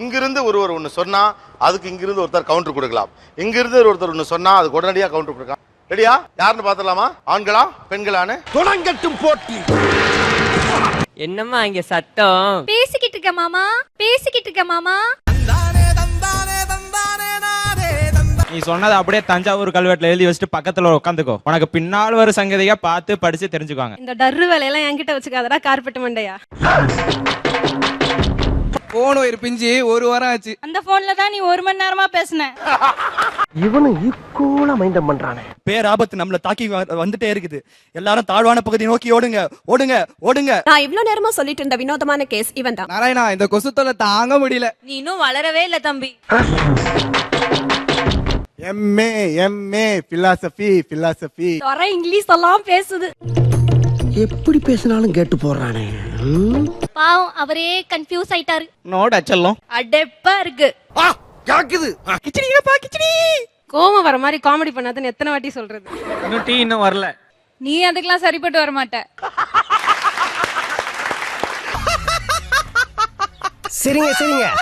இங்கிருந்து ஒருவர் ஒன்று சொன்னா அதுக்கு இங்கிருந்து ஒருத்தர் கவுண்டர் கொடுக்கலாம். இங்கிருந்து ஒருத்தர் ஒன்று சொன்னா அதுக்கு உடனடியாக கவுண்டர் கொடுக்கலாம். ரெடியா யாருன்னு பார்த்துடலாமா? ஆண்களா பெண்களான்னு? தொடங்கட்டும் போட்டி. என்னம்மா இங்க சத்தம்? பேசிக்கிட்டு இருக்க மாமா பேசிக்கிட்டு இருக்க மாமா. நீ சொன்னதை அப்படியே தஞ்சாவூர் கல்வெட்டுல எழுதி வச்சுட்டு பக்கத்துல உட்காந்துக்கோ உனக்கு பின்னால் வர சங்கதியா பார்த்து படிச்சு தெரிஞ்சுக்குவாங்க இந்த டர்ரு வேலையெல்லாம் என்கிட்ட வச்சுக்காதடா கார்பெட் மண்டையா. போன் ஒயர் பிஞ்சு ஒரு வாரம் ஆச்சு. அந்த போன்ல தான் நீ ஒரு மணி நேரமா பேசுன. இவனும் ஈக்குவலா மைண்டம் பண்றானே. பேராபத்து நம்மள தாக்கி வ- வந்துட்டே இருக்குது. எல்லாரும் தாழ்வான பகுதி நோக்கி ஓடுங்க ஓடுங்க ஓடுங்க. நான் இவ்ளோ நேரமா சொல்லிட்டு இருந்த வினோதமான கேஸ் இவன் தான். நாராயணா இந்த கொசு தொல்லை தாங்க முடியல. நீ இன்னும் வளரவே இல்ல தம்பி. எம்ஏ எம்ஏ பிலாசபி பிலாசபி வர இங்கிலீஷ் எல்லாம் பேசுது. எப்படி பேசினாலும் கேட்டு போடுறானே? பாவம் அவரே கன்ஃபியூஸ் ஆயிட்டாரு. நோட செல்லம் அடெப்பா இருக்கு. ஆ, கேக்குது கோவம் வர மாதிரி காமெடி பண்ணாதுன்னு எத்தனை வாட்டி சொல்றது? இன்னும் டீ இன்னும் வரல. நீ அதுக்கெல்லாம் சரிப்பட்டு வர மாட்ட. சரிங்க சரிங்க.